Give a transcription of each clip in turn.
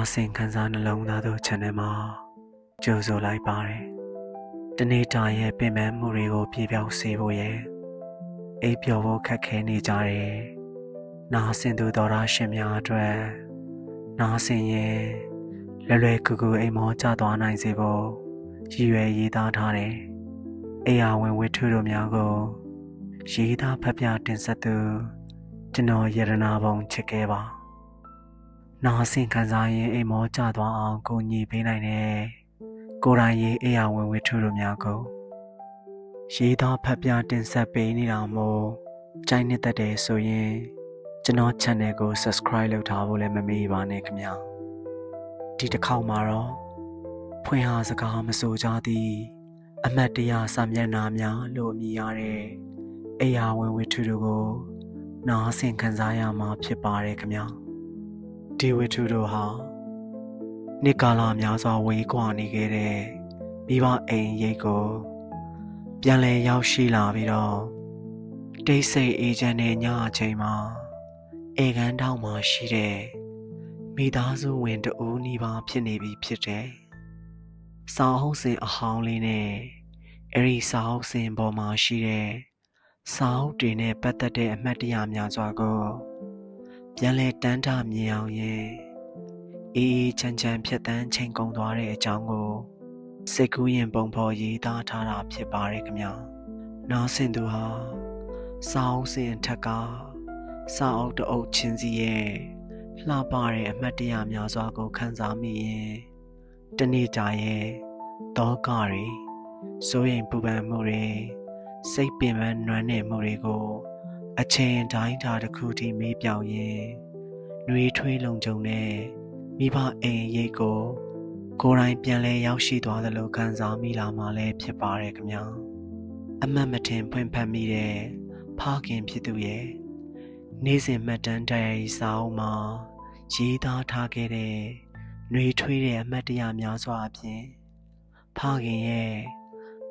မင်္ဂလာပါခင်ဗျာနားဆင်ခံစားနှလုံးသားတို့ channel မှာကြိုဆိုလိုက်ပါတယ်တနေ့တာရဲ့ပြင်ပန်းမှုတွေကိုပြေပြောင်းစေဖို့ရဲ့အိပ်ပျော်ဖို့ခက်ခဲနေကြတယ်နားဆင်သူတော်သားရှင်များအတွက်နားဆင်ရင်လွယ်လွယ်ကူကူအိမ်မောကျသွားနိုင်စေဖို့ရည်ရွယ်ရေးသားထားတယ်အိယာဝင်ဝတ္ထုတို့များကိုရေးသားဖတ်ပြတင်ဆက်သူကျွန်တော်ယရနာပုံချစ်ခဲ့ပါ နာဆင်ခံစားရင်အိမ်မောကျသွားအောင်ကိုညီပေးနိုင်တယ်ကိုယ်တိုင်ရေးအိယာဝင်ဝတ္ထုတို့များကိုရေးသားဖတ်ပြတင်ဆက်ပေးနေတာမို့ကြိုက်နှစ်သက်တယ်ဆိုရင်ကျွန်တော် channel ကို subscribe လုပ်ထားဖို့လည်းမမေ့ပါနဲ့ခင်ဗျာဒီတစ်ခေါက်မှာတော့ဖွင့်ဟာစကားမဆိုကြသည်အမတ်တရားစာမျက်နှာများလို့အမည်ရတဲ့အိယာဝင်ဝတ္ထုတို့ကိုနားဆင်ခံစားရမှာဖြစ်ပါတယ်ခင်ဗျာ ဒီဝတ္ထုတို့ဟာနှစ်ကာလများစွာဝေးကွာနေခဲ့တဲ့မိဘအိမ်ရိတ်ကိုပြန်လည်ရောက်ရှိလာပြီးတော့တိတ်ဆိတ်အေဂျင့်နဲ့ညအချိန်မှာအေကန်တောင်မှာရှိတဲ့မိသားစုဝင်တဦးနီးပါးဖြစ်နေပြီဖြစ်တယ်။စာအုပ်စင်အဟောင်းလေးနဲ့အဲ့ဒီစာအုပ်စင်ပေါ်မှာရှိတဲ့စာအုပ်တွေနဲ့ပတ်သက်တဲ့အမှတ်တရများစွာကို ပြန်လဲတန်းထမြင်အောင်ရင်အေးအေးချမ်းချမ်းဖြတ်တန်းချိန်ကုန်သွားတဲ့အကြောင်းကိုစိတ်ကူးရင်ပုံဖော်ရေးသားထားတာဖြစ်ပါတယ်ခင်ဗျာနားဆင်သူဟာစာအုပ်စင်ထက်ကစာအုပ်တအုပ်ချင်းစီရဲ့လှပတဲ့အမှတ်တရများစွာကိုခန်းစားမိရင်တနေ့ကြာရဲ့တောကတွေစိုးရင်ပူပန်မှုတွေစိတ်ပင်ပန်းနွမ်းနယ်မှုတွေကို အချိန်တိုင်းတာတစ်ခုထိမေးပြောင်ရင်နှွေးထွေးလုံခြုံတဲ့မိဘအိမ်ရိတ်ကိုကိုယ်တိုင်ပြန်လဲရောက်ရှိသွားသလိုခံစားမိလာမှလည်းဖြစ်ပါတယ်ခင်ဗျာအမတ်မထင်ဖွင့်ဖတ်မိတဲ့ဖခင်ဖြစ်သူရဲ့နေ့စဉ်မှတ်တမ်းဒိုင်ယာရီစာအုပ်မှာရေးသားထားခဲ့တဲ့နှွေးထွေးတဲ့အမှတ်တရများစွာအပြင်ဖခင်ရဲ့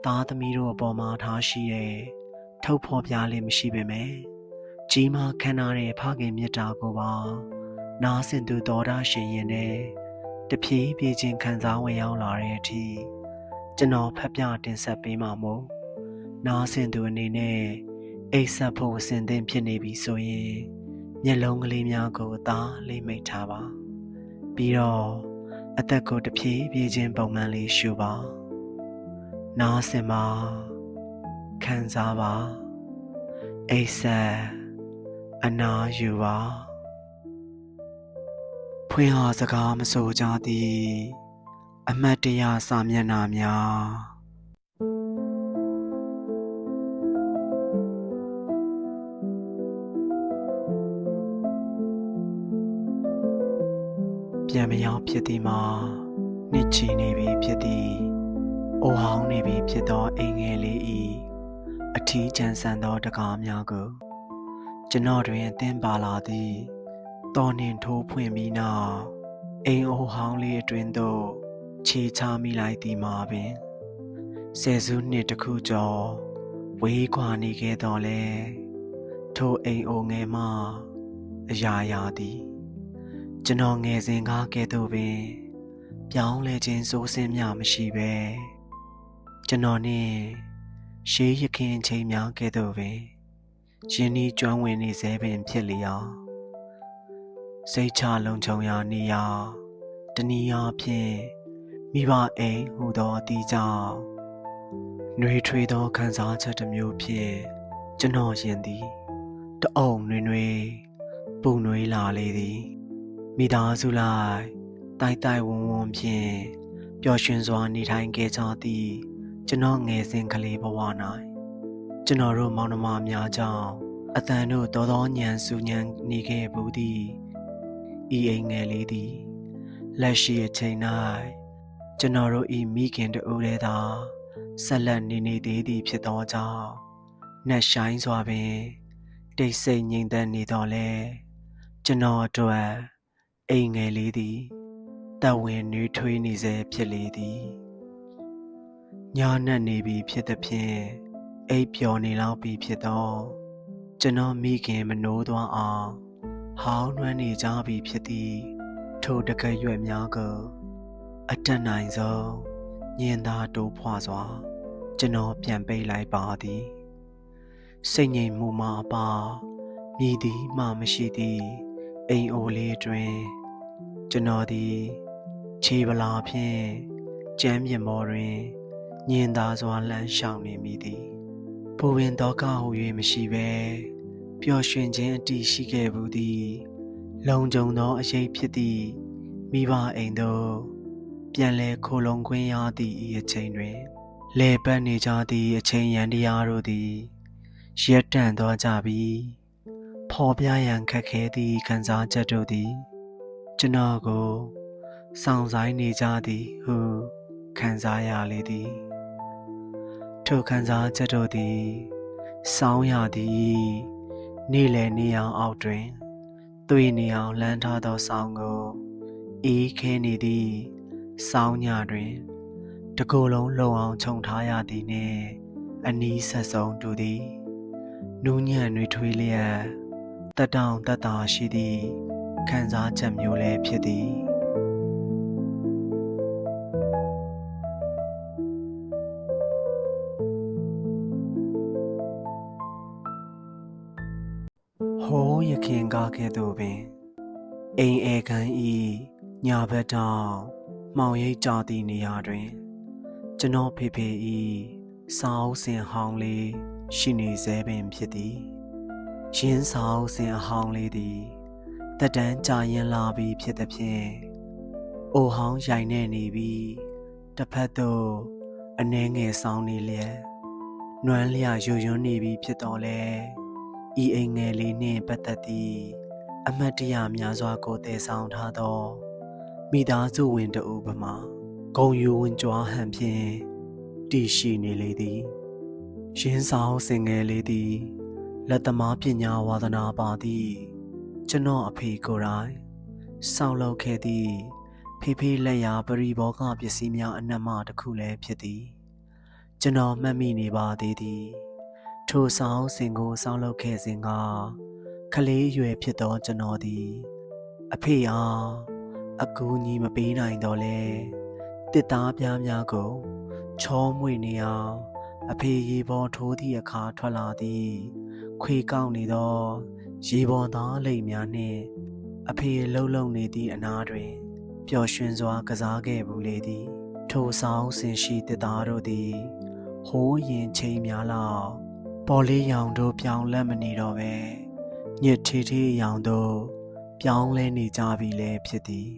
သားသမီးတို့အပေါ်မှာထားရှိတဲ့ထုတ်ဖော်ပြလေးမရှိပေမဲ့ ကြီးမားခမ်းနားတဲ့ဖခင်မြတ်တာကိုပါနားဆင်သူတော်တာရှင်ရင်နဲ့တဖြည်းဖြည်းချင်းခံစားဝင်ရောက်လာတဲ့အထိကျွန်တော်ဖတ်ပြတင်ဆက်ပေးမှာမို့နားဆင်သူအနေနဲ့အိတ်ဆက်ဖို့အစဉ်သင့်ဖြစ်နေပြီဆိုရင်မျက်လုံးကလေးများကိုအသာလေးမိတ်ထားပါပြီးတော့အသက်ကိုတဖြည်းဖြည်းချင်းပုံမှန်လေးရှူပါနားဆင်ပါခံစားပါအိတ်ဆက် အနာယူပါဖွင့်ဟာစကားမဆိုကြသည်အမတ်တရစာမျက်နှာများပြန်မရောက်ဖြစ်သည်မှာနှစ်ချီနေပြီဖြစ်သည်အိုဟောင်းနေပြီဖြစ်သောအိမ်ငယ်လေးဤအထီးကျန်ဆန်သောတကားများကို ကျွန်တော်တွင်အသင်ပါလာသည်တော်နှင်ထိုးဖွင့်ပြီးနောက်အိမ်အိုဟောင်းလေးအတွင်သို့ခြေချမိလိုက်သည်မှာပင်ဆယ်စုနှစ်တစ်ခုကျော်ဝေးကွာနေခဲ့တော်လဲထိုအိမ်အိုငယ်မှအရာရာသည်ကျွန်တော်ငယ်စဉ်ကားကဲ့သို့ပင်ပြောင်းလဲခြင်းစိုးစင်းများမရှိပဲကျွန်တော်နှင့်ရှေးရခင်ချိန်များကဲ့သို့ပင် ယင်းဤကျွမ်းဝင်နေစေပင်ဖြစ်လျောစိတ်ချလုံခြုံရာနေရာတနည်းအားဖြင့်မိဘအိမ်ဟူသောအတီးကြောင့်နှွေထွေးသောခံစားချက်တစ်မျိုးဖြင့်ကျွန်တော်ရင်သည်တအုံနှွေနှွေပူနွေးလာလေသည်မိသားစုလိုက်တိုက်တိုက်ဝုံဝုံဖြင့်ပျော်ရွှင်စွာနေထိုင်ခဲ့ကြသည်ကျွန်တော်ငယ်စဉ်ကလေးဘဝ၌ ကျွန်တော်တို့မောင်နှမများကြောင့်အတန်တို့တော်တော်ညံစုညံနေခဲ့ဘူးသည်ဤအိမ်ငယ်လေးသည်လက်ရှိအချိန်၌ကျွန်တော်တို့ဤမိခင်တို့ရဲသာဆက်လက်နေနေသေးသည်ဖြစ်သောကြောင့်နှက်ဆိုင်စွာပင်တိတ်ဆိတ်ငြိမ်သက်နေတော့လဲကျွန်တော်အတွက်အိမ်ငယ်လေးသည်တဝင်နှွေးထွေးနေစေဖြစ်လေသည်ညာနက်နေပြီဖြစ်သည်ဖြင့် အိပ်ပျော်နေလောက်ပြီဖြစ်သောကျွန်တော်မိခင်မနိုးသွားအောင်ဟဟောင်းနှွမ်းနေကြပြီဖြစ်သည်ထိုတကယ်ရွက်များကိုအတက်နိုင်ဆုံးညင်သာတိုးဖွာစွာ ကျွန်တော်ပြန်ပိတ်လိုက်ပါသည်စိတ်ငြိမ်မှုမှအပါမြည်သည်မှမရှိသည်အိမ်အိုလေးတွင်ကျွန်တော်သည်ခြေပလာဖြင့်ကျမ်းပြင်ပေါ်တွင်ညင်သာစွာလမ်းလျှောက်နေမိသည် ပူပင်တော့ကဟူ၍မရှိဘဲပျော်ရွှင်ခြင်းအတိရှိခဲ့ဘူးသည်လုံခြုံသောအရေးဖြစ်သည့်မိဘအိမ်သို့ပြန်လဲခိုလုံခွင့်ရသည့်ဤအချိန်တွင်လေပတ်နေကြသည့်အချိန်ရန်တရားတို့သည်ရက်တန့်သွားကြပြီးဖော်ပြရန်ခက်ခဲသည့်ခံစားချက်တို့သည်ကျွန်တော်ကိုစောင့်ဆိုင်နေကြသည်ဟုခံစားရလေသည် ထိုခံစားချက်တို့သည်စောင်းရသည်နေ့လည်နေအောင်အောက်တွင်သွေးနေအောင်လှမ်းထားသောဆောင်းကိုအေးခဲနေသည့်ဆောင်းညတွင်တကိုယ်လုံးလုံအောင်ခြုံထားရသည်နှင့်အနီးဆက်ဆုံးတူသည်နူးညံ့နှွေထွေးလျက်တက်တောင့်တက်တာရှိသည့်ခံစားချက်မျိုးလည်းဖြစ်သည် ခင်ကားကဲ့သို့ပင်အိမ်အေခန်းဤညာဘက်တောင်မှောင်ရိပ်ကြသည့်နေရာတွင် ကျွန်တော်ဖေဖေဤစာအုပ်စင်ဟောင်းလေးရှိနေစေပင်ဖြစ်သည်ရင်းစာအုပ်စင်အဟောင်းလေးသည်တက်တန်းကြာရင်လာပြီးဖြစ်သည်ဖြင့်အိုဟောင်းရိုင်နေနေပြီးတစ်ဖက်သို့အနှဲငယ်ဆောင်းနေလျက်နွမ်းလျရွရွန်းနေပြီးဖြစ်တော်လဲ ဤအိမ်ငယ်လေးနှင့်ပတ်သက်သည့်အမတ်တရများစွာကိုတည်ဆောင်ထားသောမိသားစုဝင်တဦးပမာဂုံယူဝင်ကြွားဟန်ဖြင့်တည်ရှိနေလေသည်ရင်းဆောင်စင်ငယ်လေးသည်လက်သမားပညာဝါသနာပါသည်ကျွန်တော်အဖေကိုယ်တိုင်စောင့်လုပ်ခဲ့သည့်ဖေဖေလက်ရာပရိဘောဂပစ္စည်းများအနက်မှတစ်ခုလည်းဖြစ်သည် ကျွန်တော်မှတ်မိနေပါသေးသည် ထိုဆောင်စင်ကိုစောင်းလုပ်ခဲ့စဉ်ကခလေးရွယ်ဖြစ်သောကျွန်တော်သည် အဖေအားအကူအညီမပေးနိုင်တော့လဲတစ်သားပြားများကိုချောမွေနေအောင်အဖေရေပေါ်ထိုးသည့်အခါထွက်လာသည် ခွေကောက်နေသောရေပေါ်သားလိမ်များနှင့်အဖေလှုပ်လှုပ်နေသည့်အနားတွင်ပျော်ရွှင်စွာကစားခဲ့ဘူးလေသည် ထိုဆောင်စင်ရှိတစ်သားတို့သည်ဟိုးရင်ချိန်များလောက် ပေါ်လေးရောင်တို့ပြောင်းလဲမနေတော့ပဲညစ်ထီထီရောင်တို့ပြောင်းလဲနေကြပြီလဲဖြစ်သည်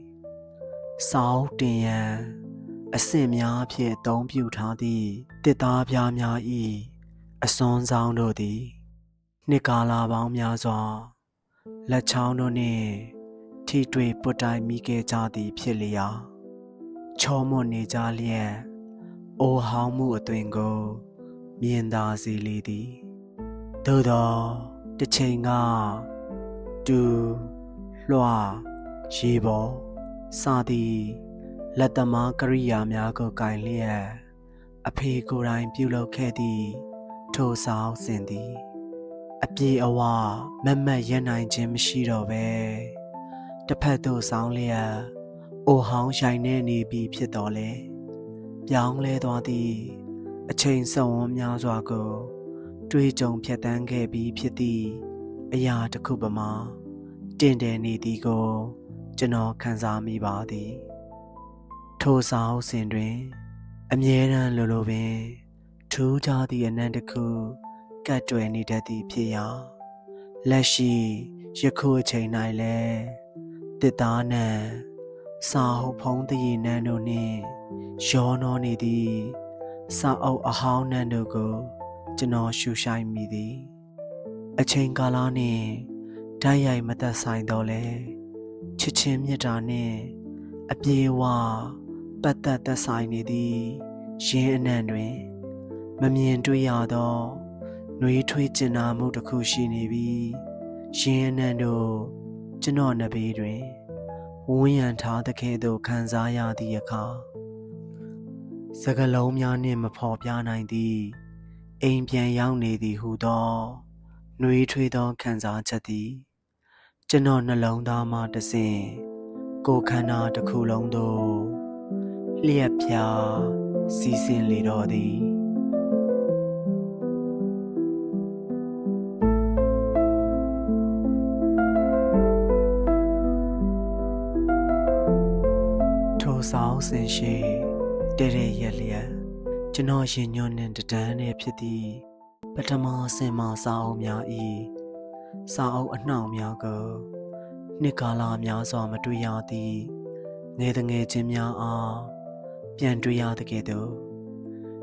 စောင်းတင်ရန်အဆင့်များဖြင့်အသုံးပြုထားသည့်တစ်သားပြားများဤအစွန်းဆောင်တို့သည်နှစ်ကာလပေါင်းများစွာလက်ချောင်းတို့နှင့်ထိတွေ့ပုတ်တိုင်မိခဲ့ကြသည်ဖြစ်လျာချောမွတ်နေကြလျက်အိုဟောင်းမှုအသွင်ကို မြင်သာစေလေသည် သို့သောတစ်ချိန်ကတူလွှာရေပေါ်စသည်လက်သမားကရိယာများကိုကင်လျက်အဖေကိုယ်တိုင်ပြုလုပ်ခဲ့သည့်ထိုဆောင်စင်သည်အပြေအဝမမတ်ရနိုင်ခြင်းမရှိတော့ပဲတစ်ဖက်သို့ဆောင်းလျက်အိုဟောင်းရိုင်နေနေပြီဖြစ်တော်လဲပြောင်းလဲသွားသည့်အချိန်စောဝန်းများစွာကို တွေးကြုံဖြတ်တန်းခဲ့ပြီးဖြစ်သည့်အရာတစ်ခုပမာတင့်တယ်နေသည်ကိုကျွန်တော်ခံစားမိပါသည် ထိုစာအုပ်စဉ်တွင် အမြဲတမ်းလိုလိုပင်ထူးခြားသည့်အနံ့တစ်ခုကတ်တွယ်နေတတ်သည်ဖြစ်ရာလက်ရှိယခုအချိန်၌လည်းတစ်သားနံစာဟုတ်ဖုံးတည်နံတို့နှင့်ရောနှောနေသည်စာအုပ်အဟောင်းနံတို့ကို ကျွန်တော်ရှူဆိုင်မိသည်အချိန်ကာလနှင့်ဓာတ်ရိုက်မသက်ဆိုင်တော့လဲချစ်ချင်းမြတ်တာနှင့်အပြေဝပတ်သက်သက်ဆိုင်နေသည်ရင်းအနှံ့တွင် မမြင်တွေ့ရသောနှွေးထွေးကျင်နာမှုတစ်ခုရှိနေပြီးရင်းအနှံ့တို့ကျွန်တော်နဘေးတွင်ဝန်းရံထားတဲ့ကဲ့သို့ခံစားရသည့်အခါစကလုံးများနှင့်မဖော်ပြနိုင်သည့် အိမ်ပြန်ရောက်နေသည်ဟုသောနှွေးထွေးသောခံစားချက်သည် ကျွန်တော်နှလုံးသားမှတဆင်ကိုယ်ခန္ဓာတစ်ခုလုံးသို့လျက်ဖြာစီးဆင်းလေတော်သည်ထိုဆောင်စင်ရှိတဲတဲ့ရက်လျက် ကျွန်တော်ရင်ညွန့်နှင့်တဒန်းနဲ့ဖြစ်သည့်ပထမအဆင့်မှစာအုပ်များဤစာအုပ်အနှောင်များကိုနှစ်ကာလများစွာမတွေ့ရသည့်ငယ်တငယ်ချင်းများအားပြန်တွေ့ရတဲ့ကဲ့သို့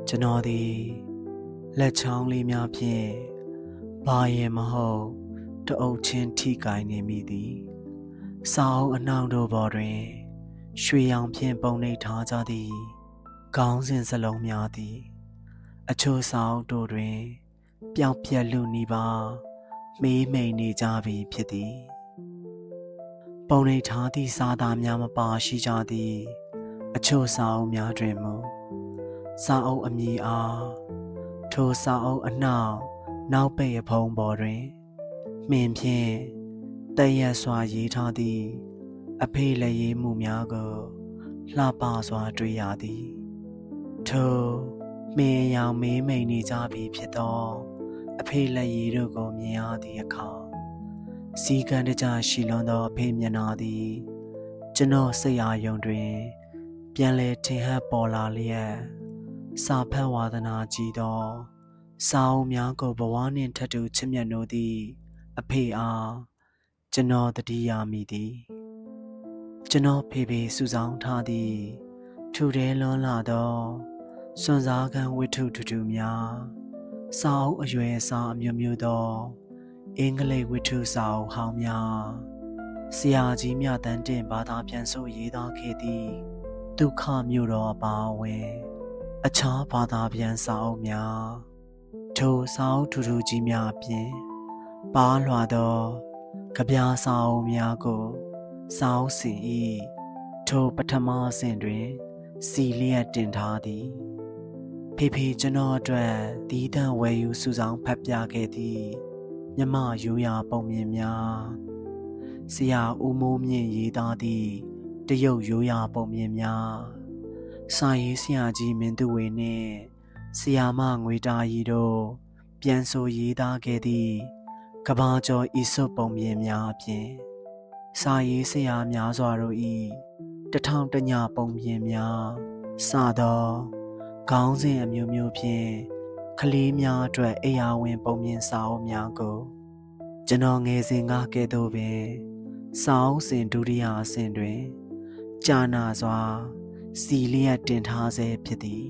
ကျွန်တော်သည်လက်ချောင်းလေးများဖြင့်ဘာရင်မဟုတ်တအုပ်ချင်းထိကိုင်းနေမိသည်စာအုပ်အနှောင်တို့ပေါ်တွင် ရွှေရောင်ဖြင့်ပုံနှိပ်ထားကြသည် ခေါင်းစဉ်စလုံးများသည် အချို့စာအုပ်တို့တွင် ပျောက်ပြက်လူနီးပါးမေးမိန်နေကြပြီဖြစ်သည်ပုံနှိပ်ထားသည့်စာသားများမပါရှိကြသည်အချို့စာအုပ်များတွင်မူစာအုပ်အမည်အားထိုစာအုပ်အနှောက်နောက်ပိတ်အဖုံးပေါ်တွင်မှင်ဖြင့်တည့်ရက်စွာရေးထားသည့်အဖေးလည်းရေးမှုများကိုလှပစွာတွေ့ရသည် ထိုမင်းရောင်မေးမိန်နေကြပြီဖြစ်သောအဖေးလည်းရေးတို့ကိုမြင်ရသည့်အခါစီကံတကြရှိလွန်သောအဖေးမျက်နှာသည် ကျွန်တော်စိတ်အားယုံတွင် ပြန်လဲထင်ဟပ်ပေါ်လာလျက်စာဖတ်ဝါဒနာကြည်သောစာအုပ်များကိုဘဝနှင့်ထပ်တူချစ်မြတ်နိုးသည့်အဖေအားကျွန်တော်တတိယမိသည်ကျွန်တော်ဖေဖေစုဆောင်ထားသည့် ထူတဲလွန်လာသောစွန်စားခံဝိထုထူထူများစာအုပ်အရွယ်အစားအမျိုးမျိုးသောအင်္ဂလိပ်ဝိထုစာအုပ်ဟောင်းများဆရာကြီးမြတန်းတင်ဘာသာပြန်ဆိုရေးသားခဲ့သည့်ဒုက္ခမျိုးတော်အပါအဝင်အခြားဘာသာပြန်စာအုပ်များထိုစာအုပ်ထူထူကြီးများအပြင်ပါလွှာသောကြပြားစာအုပ်များကိုစောင်းစင်ဤထိုပထမအဆင့်တွင် စီလျက်တင်ထားသည်ဖေဖေကျွန်တော်အတွက်ဒီတန်ဝယ်ယူစုဆောင်ဖတ်ပြခဲ့သည်မြမရိုးရာပုံမြင်များဆရာဦးမိုးမြင့်ရေးသားသည့်တရုတ်ရိုးရာပုံမြင်များစာရေးဆရာကြီးမင်းသူဝေနှင့်ဆရာမငွေတာရီတို့ပြန်ဆိုရေးသားခဲ့သည့်ကဘာကျော်ဤစွတ်ပုံမြင်များအပြင်စာရေးဆရာများစွာတို့ဤ တထောင်တညပုံပြင်များစသောခေါင်းစဉ်အမျိုးမျိုးဖြင့်ကလေးများအတွက်အိယာဝင်ပုံပြင်စာအုပ်များကိုကျွန်တော်ငယ်စဉ်ကကဲ့သို့ပင်စာအုပ်စဉ်ဒုတိယအဆင့်တွင်ကြာနာစွာစီလျက်တင်ထားဆဲဖြစ်သည်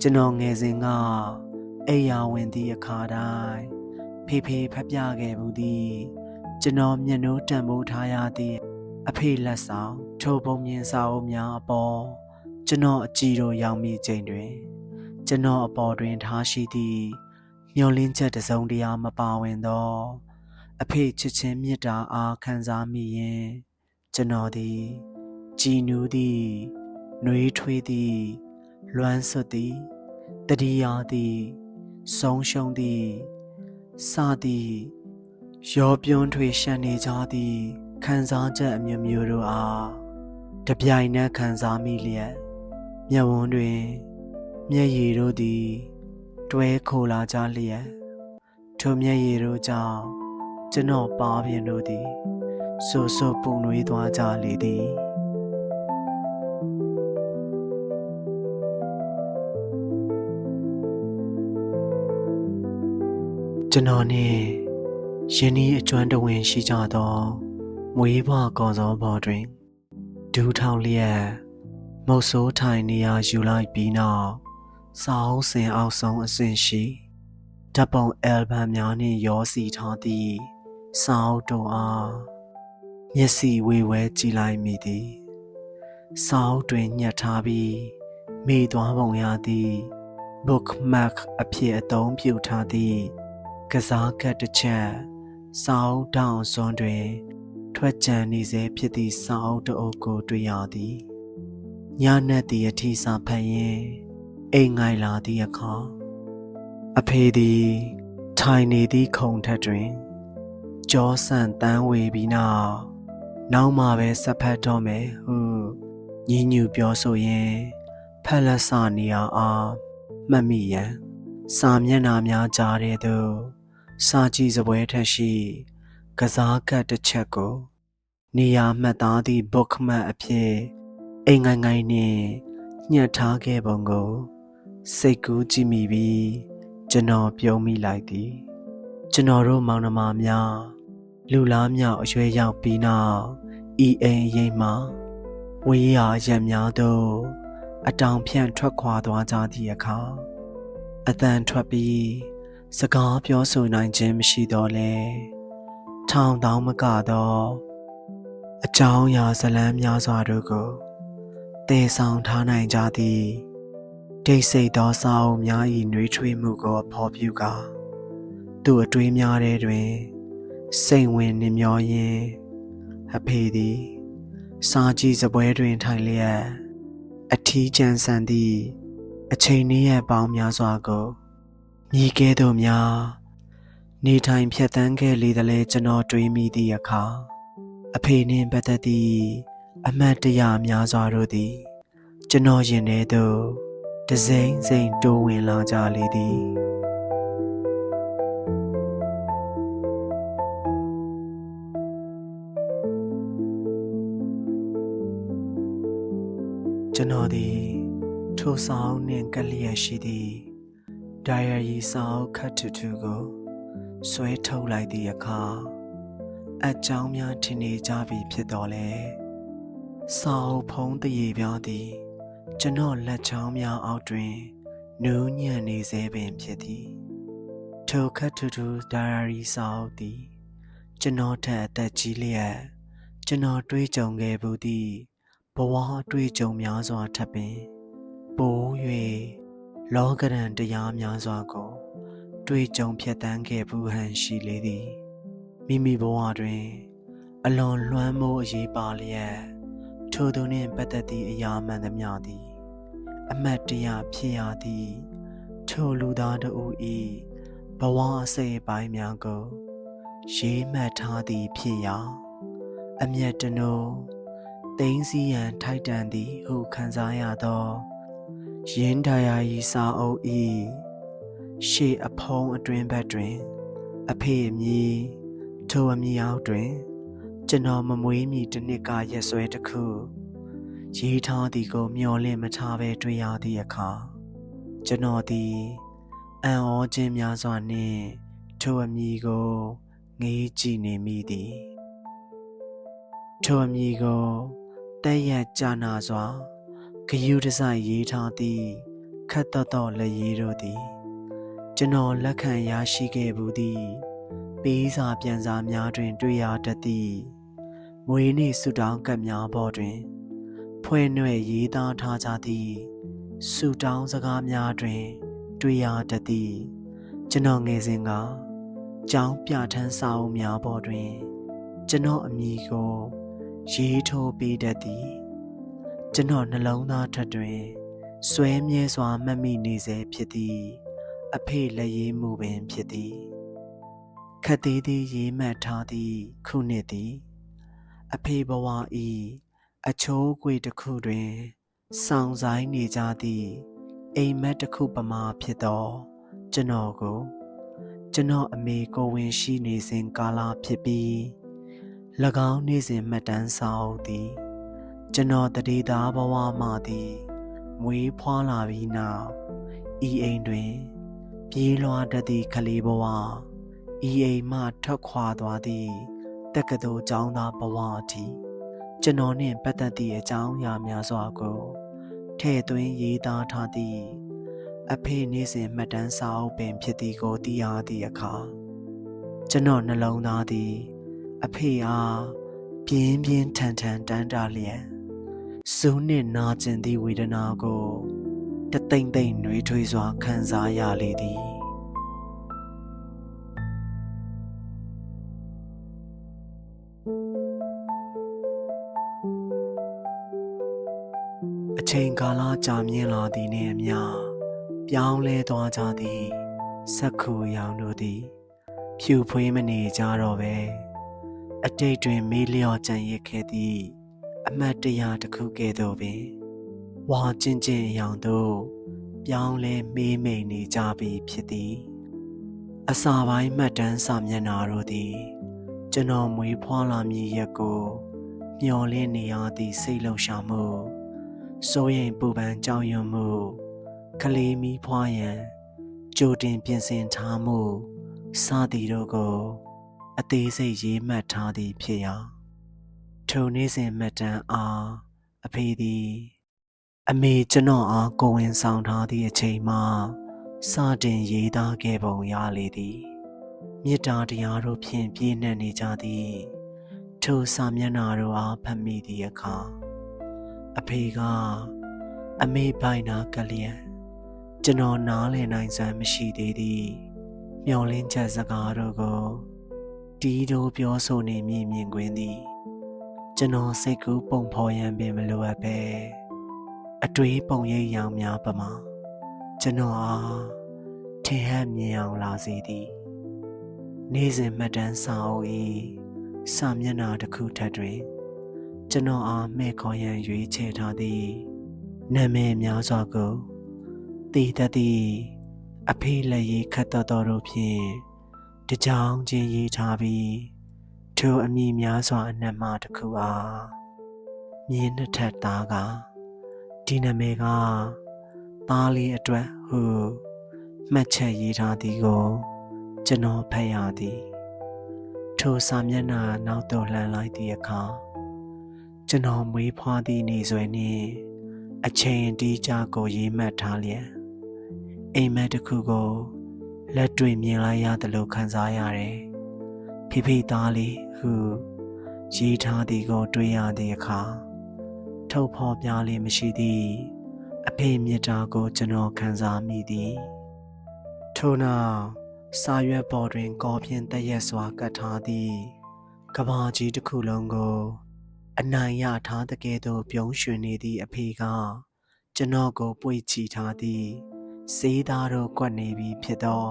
ကျွန်တော်ငယ်စဉ်ကအိယာဝင်သည့်အခါတိုင်းဖေဖေဖတ်ပြခဲ့မှုသည် ကျွန်တော်မျက်နှိုးတံမိုးထားရသည့်အဖေလက်ဆောင် ထိုပုံမြင်စာအုပ်များအပေါ်ကျွန်တော်အကြည့်တို့ရောက်မိချိန်တွင် ကျွန်တော်အပေါ်တွင်ထားရှိသည့်မျောလင်းချက်တစ်စုံတရာမပါဝင်သော အဖေချစ်ချင်းမေတ္တာအားခံစားမိရင်ကျွန်တော်သည်ကြည်နူးသည်နှွေးထွေးသည်လွမ်းဆွတ်သည်တတိယသည်ဆုံးရှုံးသည်စသည်ရောပြွန်းထွေရှန်နေကြသည်ခံစားချက်အမျိုးမျိုးတို့အား တပြိုင်နက်ခံစားမိလျက်မျက်ဝန်းတွင် မျက်ရည်တို့သည် တွဲခိုလာကြလျက်ထိုမျက်ရည်တို့ကြောင့်ကျွန်တော်ပါပြင်တို့သည်ဆူဆူပုံနွေးသွားကြလေသည်ကျွန်တော်နှင့်ယင်းဤအကျွမ်းတဝင်ရှိကြသောမွေးဘွားကော်စောဘော်တွင် ဒူးထောင်လျက်မုတ်ဆိုးထိုင်နေရာယူလိုက်ပြီးနောက်စာအုပ်စင်အောက်ဆုံးအဆင့်ရှိဓာတ်ပုံအယ်ဘမ်များနှင့်ရောစီထားသည့်စာအုပ်တို့အားမျက်စိဝေဝဲကြည့်လိုက်မိသည်စာအုပ်တွင်ညှက်ထားပြီးမိသွားပုံရသည့် bookmark အဖြစ်အသုံးပြုထားသည့်ကစားကတ်တစ်ချက်စာအုပ်တောင်စွန်းတွင် ထွက်ကြံနေစေဖြစ်သည့်စာအုပ်တအုပ်ကိုတွေ့ရသည်ညနက်သည့်အထီးစာဖတ်ရင်အိမ်ငိုင်လာသည့်အခါအဖေသည်ထိုင်နေသည့်ခုံထက်တွင်ကြောဆန့်တန်းဝေပြီးနောက်နောက်မှပဲဆက်ဖက်တော့မယ်ဟုညီညူပြောဆိုရင်ဖက်လက်စနေအောင်အားမှတ်မိရန်စာမျက်နှာများကြားတဲ့သို့စာကြည့်စပွဲထက်ရှိ ကစားကတ်တစ်ချက်ကို နေရာမှတ်သားသည့် bookmark အဖြစ်အိမ်ငိုင်ငိုင်နှင့်ညှက်ထားခဲ့ပုံကို စိတ်ကူးကြည့်မိပြီးကျွန်တော်ပြုံးမိလိုက်သည်ကျွန်တော်တို့မောင်နှမများလူလားမြောက်အရွယ်ရောက်ပြီးနောက်ဤအိမ်ရိမ်မှာဝေးရာရက်များသို့အတောင်ဖြန့်ထွက်ခွာသွားကြသည့်အခါအတန်ထွက်ပြီးစကားပြောဆိုနိုင်ခြင်းမရှိတော့လဲ ထောင်တောင်းမကတော့အကြောင်းအရာဇလန်းများစွာတို့ကိုတည်ဆောင်ထားနိုင်ကြသည်ဒိတ်စိတ်သောစာအုပ်များ၏နှွေးထွေးမှုကိုဖော်ပြကာသူ့အတွေးများထဲတွင် စိတ်ဝင်နှမျောရင်းအဖေသည် စာကြည့်စပွဲတွင်ထိုင်လျက်အထီးကျန်ဆန်သည့်အချိန်နည်းရပေါင်းများစွာကိုမြည်ကဲသို့များ နေထိုင်ဖြတ်တန်းခဲ့လေသည်လဲကျွန်တော်တွေးမိသည့်အခါအဖေနှင့်ပတ်သက်သည့်အမတ်တရများစွာတို့သည် ကျွန်တော်ရင်ထဲသို့တစိမ့်စိမ့်တိုးဝင်လာကြလေသည်ကျွန်တော်သည်ထိုဆောင်နှင့်ကလျက်ရှိသည့်ဒိုင်ယာရီစာအုပ်ခတ်ထူထူကို ဆွဲထုတ်လိုက်သည့်အခါအကြောင်းများထင်နေကြပြီဖြစ်တော်လဲစာအုပ်ဖုံးတရေပြားသည်ကျွန်တော်လက်ချောင်းများအောက်တွင်နူးညံ့နေစေပင်ဖြစ်သည်ထိုခတ်ထူထူဒိုင်ယာရီစာအုပ်သည်ကျွန်တော်ထက်အသက်ကြီးလျက်ကျွန်တော်တွေးကြုံခဲ့ဘူးသည့်ဘဝအတွေ့အကြုံများစွာထပ်ပင်ပိုး၍လောကရန်တရားများစွာကို တွေ့ကြုံဖြတ်တန်းခဲ့ဘူးဟန်ရှိလေသည်မိမိဘဝတွင် အလွန်လွှမ်းမိုးအရေးပါလျက်ထိုသူနှင့်ပတ်သက်သည့်အရာမှန်သမျှသည် အမတ်တရဖြစ်ရသည့်ထိုလူသားတို့၏ဘဝအစိပ်အပိုင်းများကိုရေးမှတ်ထားသည်ဖြစ်ရာအမျက်တနိုးသိန်းစီရန်ထိုက်တန်သည်ဟုခံစားရသောရင်းတရာဤစာအုပ်ဤ ရှေ့အဖုံးအတွင်ဘက်တွင် အဖေအမည်ထိုအမည်အောက်တွင် ကျွန်တော်မမွေးမီတစ်နှစ်ကရက်စွဲတစ်ခုရေးထားသည်ကိုမျော်လင့်မထားဘဲတွေ့ရသည့်အခါကျွန်တော်သည်အံ့ဩခြင်းများစွာနှင့်ထိုအမည်ကိုငေးကြည့်နေမိသည်ထိုအမည်ကိုတက်ရက်ကြာနာစွာဂယုတစရေးထားသည့်ခတ်တော်တော်လက်ရည်တို့သည် ကျွန်တော်လက်ခံရရှိခဲ့ဘူးသည့်ပေးစာပြန်စာများတွင် တွေ့ရတတ်သည့်မွေးနေ့ဆုတောင်းကပ်များပေါ်တွင် ဖွဲ့နှဲ့ရေးသားထားကြသည့်ဆုတောင်းစကားများတွင် တွေ့ရတတ်သည့်ကျွန်တော်ငယ်စဉ်ကကျောင်းပြထန်းစာအုပ်များပေါ်တွင် ကျွန်တော်အမည်ကိုရေးထိုးပေးတတ်သည်ကျွန်တော်နှလုံးသားထက်တွင် စွဲမြဲစွာမှတ်မိနေစေဖြစ်သည် အဖေလက်ရေးမှုပင်ဖြစ်သည်ခတ်သေးသေးရေးမှတ်ထားသည့်ခုနှစ်သည် အဖေဘဝဤအချိုးကွေတစ်ခုတွင်စောင့်ဆိုင်နေကြသည့်အိမ်မက်တစ်ခုပမာဖြစ်သော ကျွန်တော်ကိုကျွန်တော်အမေကိုဝင်ရှိနေစဉ်ကာလဖြစ်ပြီး၎င်းနေ့စဉ်မှတ်တမ်းစာအုပ်သည် ကျွန်တော်တတိသားဘဝမှသည်မွေးဖွားလာပြီးနောက်ဤအိမ်တွင် ပြေးလွှားတတ်သည့်ကလေးဘဝဤအိမ်မှထွက်ခွာသွားသည့်တက္ကသိုလ်ကျောင်းသားဘဝအထိကျွန်တော်နှင့်ပတ်သက်သည့်အကြောင်းအရာများစွာကိုထည့်သွင်းရေးသားထားသည့်အဖေနေ့စဉ်မှတ်တမ်းစာအုပ်ပင်ဖြစ်သည်ကိုသိရသည့်အခါကျွန်တော်နှလုံးသားသည်အဖေအားပြင်းပြင်းထန်ထန်တန်းတာလျက်စူးနှင့်နာကျင်သည့်ဝေဒနာကို တသိမ့်သိမ့်နှွေးထွေးစွာခံစားရလေသည်အချိန်ကာလကြာမြင့်လာသည်နှင့်အမျှပြောင်းလဲသွားကြသည်စက္ခုရောင်တို့သည် ဖြူဖွေးမနေကြတော့ပဲအတိတ်တွင်မေးလျော့ကြံရစ်ခဲ့သည့်အမတ်တရားတစ်ခုကဲ့သို့ပင် ဝါကျင်ကျင်အယောင်သို့ပြောင်းလဲမေးမိန်နေကြပြီဖြစ်သည်အစာပိုင်းမှတ်တမ်းစာမျက်နှာတို့သည်ကျွန်တော်မွေးဖွားလာမည်ရက်ကိုမျော်လင့်နေရသည့်စိတ်လှုပ်ရှားမှုစိုးရိမ်ပူပန်ကြောက်ရွံ့မှုကလေးမီးဖွားရန်ကြိုတင်ပြင်ဆင်ထားမှုစသည်တို့ကိုအသေးစိတ်ရေးမှတ်ထားသည်ဖြစ်ရာထိုနေ့စဉ်မှတ်တမ်းအားအဖေသည် အမေကျွန်တော်အားကိုယ်ဝင်ဆောင်ထားသည့်အချိန်မှစတင်ရေးသားခဲ့ပုံရလေသည်မေတ္တာတရားတို့ဖြင့်ပြည့်နှံ့နေကြသည်ထိုစာမျက်နှာတို့အားဖတ်မိသည့်အခါအဖေကအမေပိုင်နာကလျက်ကျွန်တော်နားလည်နိုင်စွမ်းမရှိသေးသည်မျောလင်းချက်စကားတို့ကိုတီးတို့ပြောဆိုနေမြင်မြင်ကွင်းသည်ကျွန်တော်စိတ်ကူးပုံဖော်ရန်ပင်မလိုအပ်ပဲ အတွေးပုံရိပ်ရောင်များပမာကျွန်တော်အားထင်ဟပ်မြင်အောင်လာစေသည်နေ့စဉ်မှတ်တမ်းစာအုပ်၏စာမျက်နှာတစ်ခုထက်တွင် ကျွန်တော်အားမဲ့ခေါ်ရန်ရွေးချယ်ထားသည့်နာမည်များစွာကိုတည်တတ်သည့်အဖေးလက်ရည်ခတ်တော်တော်တို့ဖြင့်တကြောင်ချင်းရေးထားပြီးထိုအမည်များစွာအနက်မှတစ်ခုအားမြင်းနှစ်ထပ်သားက ဒီနာမည်ကသားလေးအတွက်ဟုမှတ်ချက်ရေးထားသည်ကို ကျွန်တော်ဖတ်ရသည် ထိုစာမျက်နှာနောက်သို့လှမ်းလိုက်သည့်အခါကျွန်တော်မွေးဖွားသည့်နေ့စွဲနှင့်အချိန်တီးကြကိုရေးမှတ်ထားလျက်အိမ်မက်တစ်ခုကိုလက်တွေ့မြင်လိုက်ရသလိုခံစားရတယ်ဖိဖိသားလေးဟုရေးထားသည်ကို တွေ့ရသည့်အခါ ထုတ်ဖော်ပြလေးမရှိသည့်အဖေမြတ်တာကိုကျွန်တော်ခံစားမိသည်ထို့နောက်စာရွက်ပေါ်တွင် ကော်ဖြင့်တရက်စွာကတ်ထားသည့်ကဘာကြီးတစ်ခုလုံးကို အနိုင်ရထားတဲ့ကဲ့သို့ပြုံးရွှင်နေသည့်အဖေကကျွန်တော်ကိုပွေချီထားသည့်စေးသားတို့ကွက်နေပြီဖြစ်သော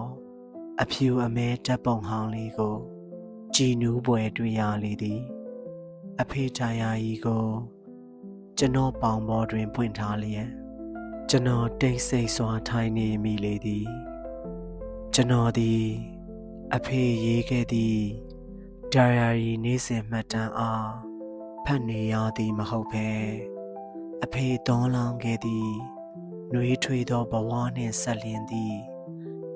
အဖြူအမဲတပ်ပုံဟောင်းလေးကိုကြည်နူးပွဲတွေ့ရလေသည် အဖေတိုင်ယာကြီးကို ကျွန်တော်ပေါင်ပေါ်တွင်ဖွင့်ထားလျက်ကျွန်တော်တိတ်ဆိတ်စွာထိုင်နေမိလေသည်ကျွန်တော်သည်အဖေရေးခဲ့သည့်ဒါယာရီနေ့စဉ်မှတ်တမ်းအားဖတ်နေရသည်မဟုတ်ဘဲအဖေသွန်းလောင်းခဲ့သည့်နှွေးထွေးသောဘဝနှင့်ဆက်လျင်သည့်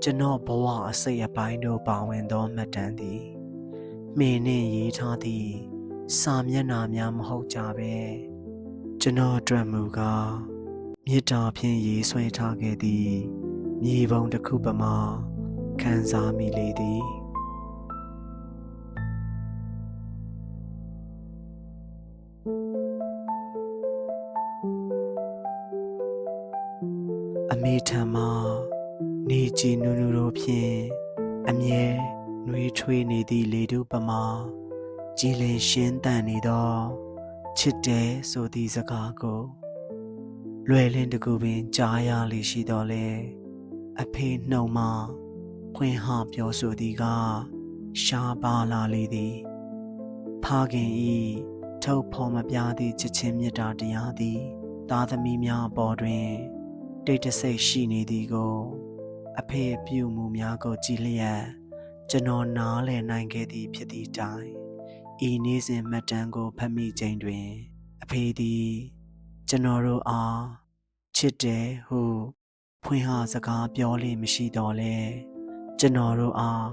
ကျွန်တော်ဘဝအစိတ်အပိုင်းတို့ပါဝင်သောမှတ်တမ်းသည်မင်းနှင့်ရေးထားသည့်စာမျက်နှာများမဟုတ်ကြပဲ ကျွန်တော်အတွက်မူကားမေတ္တာဖြင့်ရေးဆွဲထားခဲ့သည့်မြေပုံတစ်ခုပမာခံစားမိလေသည်အမေထံမှနေကြည်နူးနူးတို့ဖြင့်အမြဲနှွေးထွေးနေသည့်လေတုပမာကြည်လင်ရှင်းတန်နေသော ချစ်တယ်ဆိုသည့်စကားကိုလွယ်လင်းတကူပင်ကြားရလေရှိတော်လဲအဖေနှုံမှဖွင့်ဟပြောဆိုသည်ကရှားပါလာလေသည်ဖခင်ဤထုတ်ဖော်မပြသည့်ချစ်ချင်းမေတ္တာတရားသည်သားသမီးများအပေါ်တွင်တိတ်တဆိတ်ရှိနေသည်ကို အဖေပြုမှုများကိုကြည်လျက်ကျွန်တော်နားလည်နိုင်ခဲ့သည်ဖြစ်သည့်တိုင် ဤနေ့စဉ်မှတ်တမ်းကိုဖတ်မိချိန်တွင် အဖေသည် ကျွန်တော်တို့အားချစ်တယ်ဟုဖွင့်ဟစကားပြောလေမရှိတော့လဲကျွန်တော်တို့အား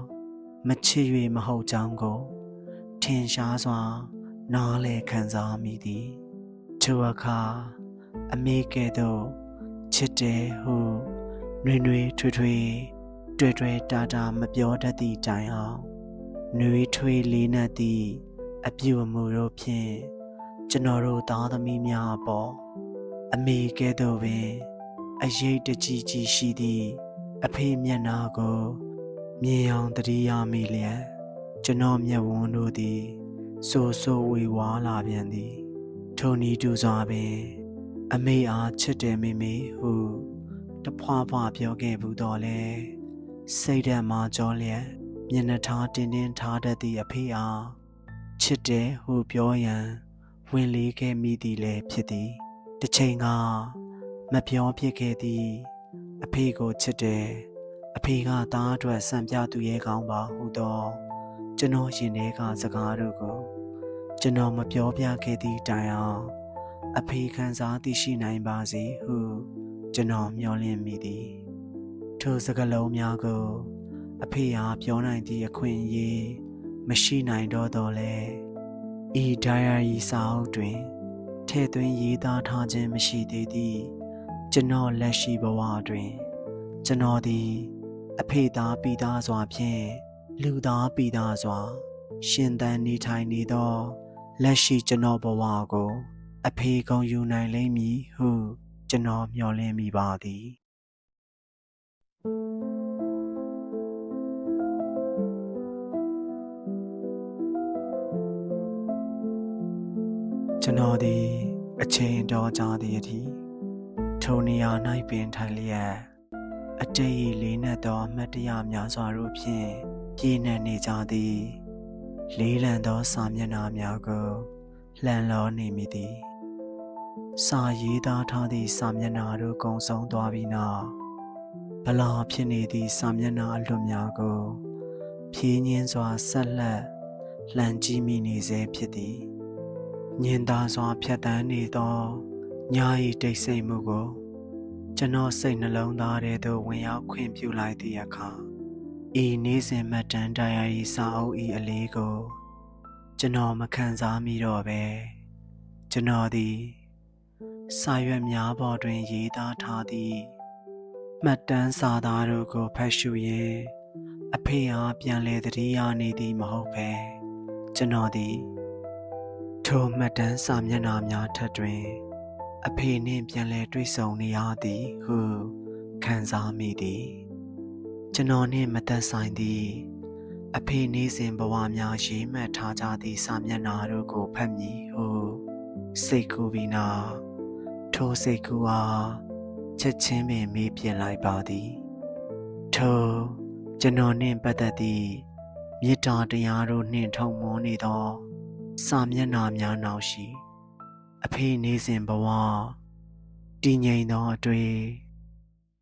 မချစ်၍မဟုတ်ကြောင်းကို ထင်ရှားစွာ နားလည်ခံစားမိသည်ထိုအခါအမေကဲ့သို့ချစ်တယ်ဟုနှွေနှွေထွေထွေတွေ့တွေ့တာတာမပြောတတ်သည့်တိုင်အောင်နှွေထွေလေးနက်သည့် အပြုအမူတို့ဖြင့်ကျွန်တော်တို့သားသမီးများအပေါ်အမေကဲ့သို့ပင်အရေးတကြီးကြီးရှိသည့်အဖေမျက်နာကိုမြင်အောင်တတိယမိလျက်ကျွန်တော်မျက်ဝန်းတို့သည်ဆိုဆိုဝေဝါလာပြန်သည်ထိုနည်းတူစွာပင် အမေအားချစ်တယ်မိမိဟုတဖွာဖွာပြောခဲ့ဘူးတော့လေစိတ်ဓာတ်မှာကြောလျက်မျက်နှာထားတင်းတင်းထားတတ်သည့်အဖေအား ချစ်တယ်ဟုပြောရန်ဝင်လေးခဲ့မိသည်လည်းဖြစ်သည်တစ်ချိန်ကမပြောဖြစ်ခဲ့သည် အဖေကိုချစ်တယ်အဖေကသားအတွက်စံပြသူရဲကောင်းပါဟုသောကျွန်တော်ရင်ထဲကစကားတို့ကိုကျွန်တော်မပြောပြခဲ့သည့်တိုင်အောင်အဖေခံစားသိရှိနိုင်ပါစေဟုကျွန်တော်မျှော်လင့်မိသည်ထိုစကားလုံးများကို အဖေအားပြောနိုင်သည့်အခွင့်အရေး မရှိနိုင်တော့တော့လေဤ diary စာအုပ်တွင်ထည့်သွင်းရေးသားထားခြင်းမရှိသေးသည့်ကျွန်တော်လက်ရှိဘဝတွင် ကျွန်တော်သည် အဖေသားပြီးသားစွာဖြင့်လူသားပြီးသားစွာ ရှင်သန်နေထိုင်နေသောလက်ရှိကျွန်တော်ဘဝကို အဖေဂုံယူနိုင်လိမ့်မည်ဟု ကျွန်တော်မျှော်လင့်မိပါသည် ကျွန်တော်သည် အချိန်တော်ကြာသည့်အထိထိုနေရာ၌ပင်ထိုင်လျက်အတိတ်လေးနက်သောအမှတ်တရများစွာတို့ဖြင့်ပြည့်နှံ့နေကြသည် လေးလံသောစာမျက်နှာများကိုလှန်လောနေမိသည်စာရေးသားထားသည့်စာမျက်နှာတို့ကုံဆုံးသွားပြီးနောက်ဘလာဖြစ်နေသည့်စာမျက်နှာအလွတ်များကိုဖြည်းညင်းစွာဆက်လက်လှန်ကြည့်မိနေစေဖြစ်သည် ညင်သာစွာဖြတ်တန်းနေသောညာ၏တိတ်ဆိတ်မှုကို ကျွန်တော်စိတ်နှလုံးသားထဲသို့ဝင်ရောက်ခွင့်ပြုလိုက်သည့်အခါဤနေ့စဉ်မှတ်တမ်းတရား၏စာအုပ်၏အလေးကို ကျွန်တော်မခံစားမိတော့ပဲကျွန်တော်သည်စာရွက်များပေါ်တွင်ရေးသားထားသည့်မှတ်တမ်းစာသားတို့ကိုဖတ်ရှုရင်းအဖေအားပြန်လည်သတိရနေသည်မဟုတ်ပဲကျွန်တော်သည် ထိုမှတ်တမ်းစာမျက်နှာများထက်တွင် အဖေနှင့်ပြန်လည်တွေ့ဆုံနေရသည်ဟုခံစားမိသည်ကျွန်တော်နှင့်မသက်ဆိုင်သည့်အဖေနေစဉ်ဘဝများရေးမှတ်ထားကြသည့်စာမျက်နှာတို့ကိုဖတ်မည်ဟုစိတ်ကူပြီးနာထိုစိတ်ကူအားချက်ချင်းပင်မေးပြလိုက်ပါသည်ထိုကျွန်တော်နှင့်ပတ်သက်သည့်မေတ္တာတရားတို့နှင့်ထုံမွန်နေသော စာမျက်နှာများနောက်ရှိ အဖေနေစဉ်ဘဝတည်ငြိမ်သောအတွေ့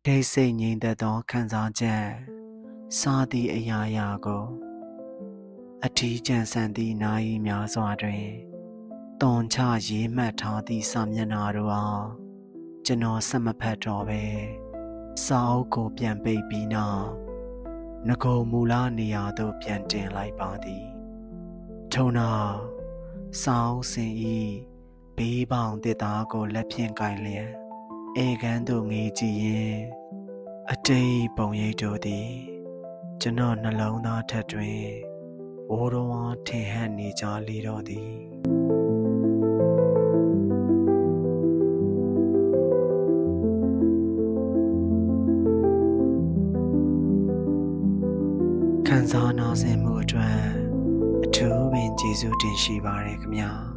ဒိတ်စိတ်ငြိမ်သက်သောခံစားချက်စားသည့်အရာရာကိုအထီးကျန်ဆန်သည့်နာရီများစွာတွင်တွန်ချရေးမှတ်ထားသည့်စာမျက်နှာတို့အားကျွန်တော်ဆက်မဖတ်တော့ပဲစာအုပ်ကိုပြန်ပိတ်ပြီးနောက်ငကုံမူလနေရာသို့ပြန်တင်လိုက်ပါသည်ထုံနာ စောင်းစင်ဤဘေးပေါင်တစ်သားကိုလက်ဖြင့်ကင်လျက်အေကန်းသို့ငေးကြည့်ရင်အတိတ်ပုံရိပ်တို့သည်ကျွန်တော်နှလုံးသားထက်တွင်ဝိုးတော်ဝါထင်ဟပ်နေကြလေတော့သည်ခံစားနာဆင်မှုအတွက် အထူးပင်ကျေးဇူးတင်ရှိပါတယ်ခင်ဗျာ